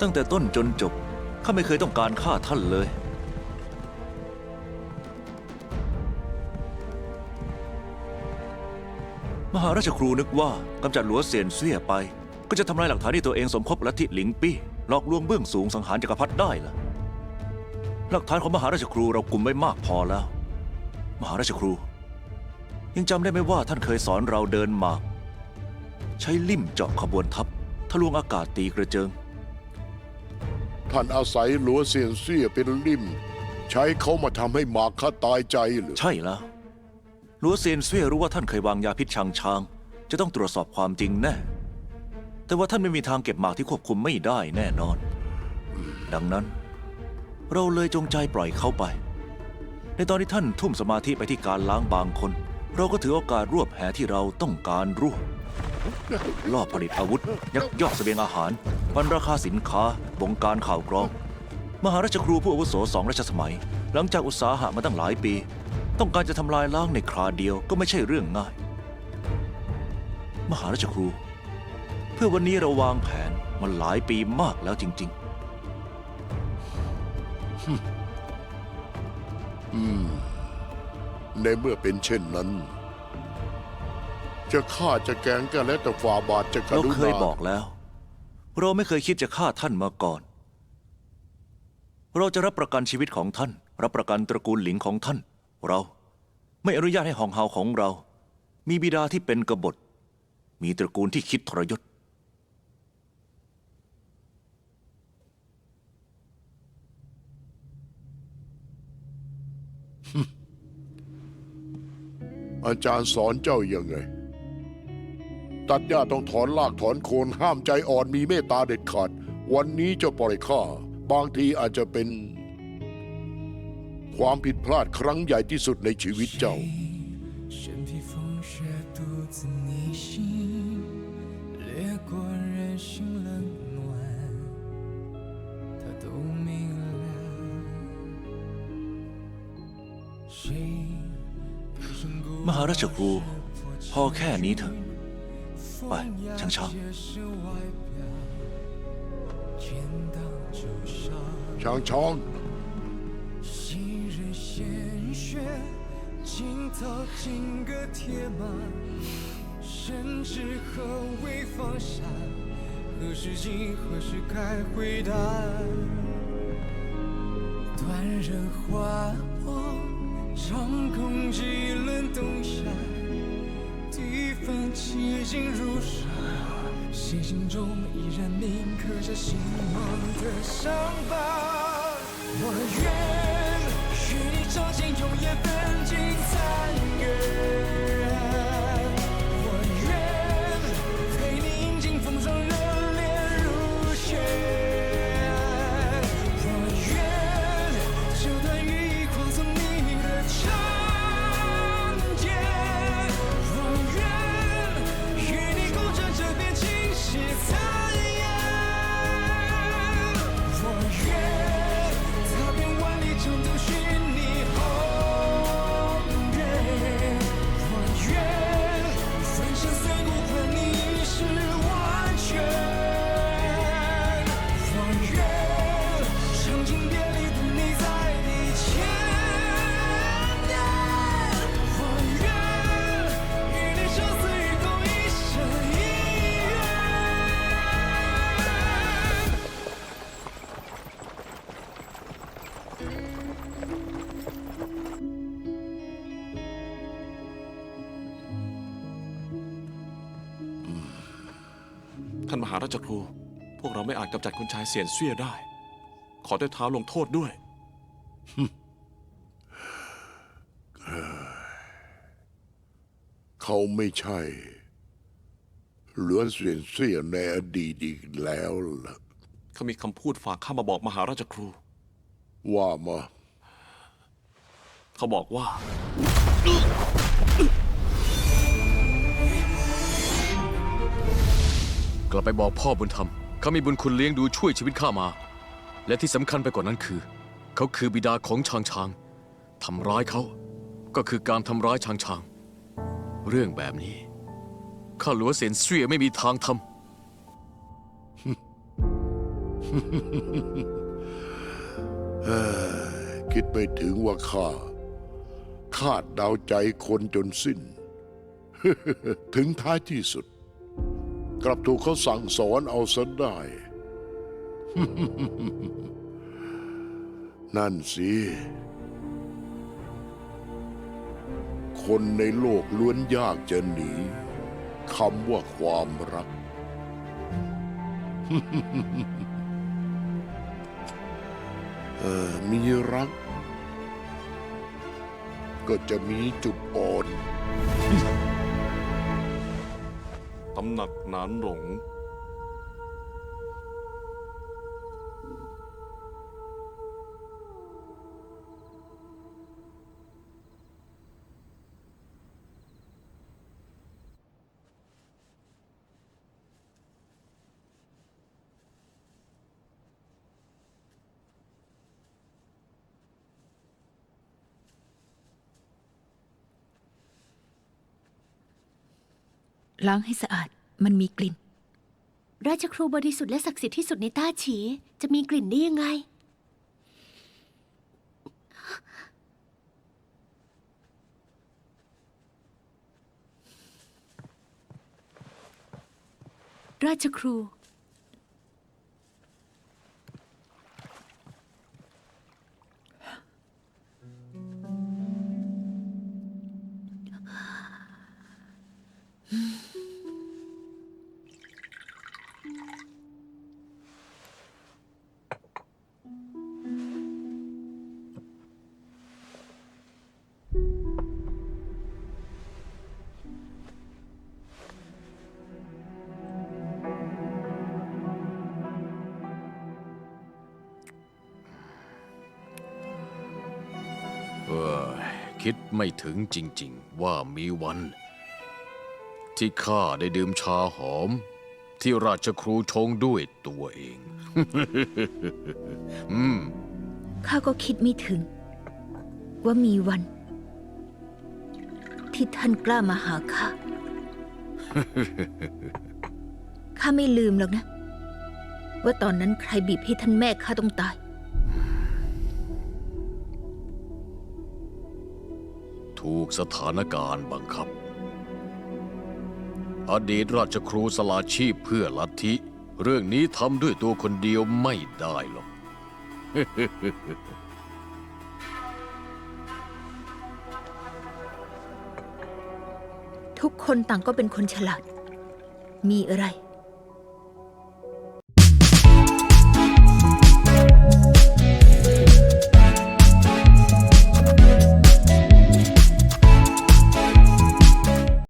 ตั้งแต่ต้นจนจบ ข้าไม่เคยต้องการฆ่าท่านเลย มหาราชครูนึกว่ากำจัดหลัวเซียนเซี่ยไป ก็จะทำลายหลักฐานที่ตัวเองสมคบลัทธิหลิงปี้หลอกลวงเบื้องสูงสังหารจักรพรรดิได้ล่ะหลักฐานของมหาราชครูเรากลุ่มไว้มากพอแล้ว มหาราชครู ยังจำได้ไหมว่าท่านเคยสอนเราเดินหมาก ใช้ลิ่มเจาะขบวนทัพทะลวงอากาศตีกระเจิง ท่านอาศัยหลัวเซียนเซี่ยเป็นลิ่ม ใช้เขามาทำให้หมากข้าตายใจหรือ ใช่แล้วหลัวเซียนเสียรู้ว่าท่านเคยวางยาพิษชางชาง จะต้องตรวจสอบความจริงแน่ แต่ว่าท่านไม่มีทางเก็บหมากที่ควบคุมไม่ได้แน่นอน ดังนั้น เราเลยจงใจปล่อยเขาไป ในตอนที่ท่านทุ่มสมาธิไปที่การล้างบางคน เราก็ถือโอกาสรวบแหที่เราต้องการรวบ ลอบผลิตอาวุธ ยักยอกเสบียงอาหารปันราคาสินค้า บงการข่าวกรอง มหาราชครูผู้อาวุโสสองรัชสมัย หลังจากอุตสาหะมาตั้งหลายปี ต้องการจะทำลายล้างในคราเดียวก็ไม่ใช่เรื่องง่าย มหาราชครู เพื่อวันนี้เราวางแผนมาหลายปีมากแล้วจริงๆในเมื่อเป็นเช่นนั้น จะฆ่าจะแกล้งกันแล้วแต่ฝ่าบาทจะๆกเรารุเคยณาบอกแล้ว เราไม่เคยคิดจะฆ่าท่านมาก่อน เราจะรับประกันชีวิตของท่าน รับประกันตระกูลหลิงของท่าน เราไม่อนุญาตให้หองเฮาของเรา มีบิดาที่เป็นกบฏ มีตระกูลที่คิดทรยศ อาจารย์สอนเจ้ายังไง ตัดหญ้าต้องถอนลากถอนโคนห้ามใจอ่อนมีเมตตาเด็ดขาด วันนี้จะปล่อยข้าบางทีอาจจะเป็น ความผิดพลาดครั้งใหญ่ที่สุดในชีวิตเจ้ามหาราชกูพอแค่นี้เถอะ 长枪金戈铁马甚至放下何时何时该回答长空几轮冬夏。地方凄静如沙，心心中依然铭刻着心梦的伤疤。我愿与你尝尽永夜分尽残月， ท่านมหาราชครู พวกเราไม่อาจกำจัดคุณชายเสียนเซี่ยได้ ขอด้วยเท้าลงโทษด้วย เขาไม่ใช่เหลือนเสียนเสียในอดีตอีกแล้วล่ะ เขามีคำพูดฝากข้ามาบอกมหาราชครู ว่ามา เขาบอกว่า กลับไปบอกพ่อบุญธรรมเขามีบุญคุณเลี้ยงดูช่วยชีวิตข้ามา และที่สำคัญไปกว่านั้นคือ เขาคือบิดาของชางชางทำร้ายเขาก็คือการทำร้ายชางชาง เรื่องแบบนี้ข้าหลัวเสียนเสวียไม่มีทางทำเอ้ยคิดไปถึงว่าข้าคาดเดาใจคนจนสิ้น ถึงท้ายที่สุด กลับถูกเขาสั่งสอนเอาซะได้ นั่นสิ คนในโลกล้วนยากจะหนีคำว่าความรัก เออมีรัก ก็จะมีจุดอ่อนำหนักหนานหลง ล้างให้สะอาด มันมีกลิ่น ราชครูบริสุทธิ์และศักดิ์สิทธิ์ที่สุดในต้าฉี จะมีกลิ่นได้ยังไง ราชครู คิดไม่ถึงจริงๆ ว่ามีวัน ที่ข้าได้ดื่มชาหอม ที่ราชครูชงด้วยตัวเอง อืม ข้าก็คิดไม่ถึง ว่ามีวัน ที่ท่านกล้ามาหาข้า ข้าไม่ลืมหรอกนะ ว่าตอนนั้นใครบีบให้ท่านแม่ข้าต้องตาย ถูกสถานการณ์บังคับ อดีตราชครูสละชีพเพื่อลัทธิ เรื่องนี้ทำด้วยตัวคนเดียวไม่ได้หรอก ทุกคนต่างก็เป็นคนฉลาด มีอะไร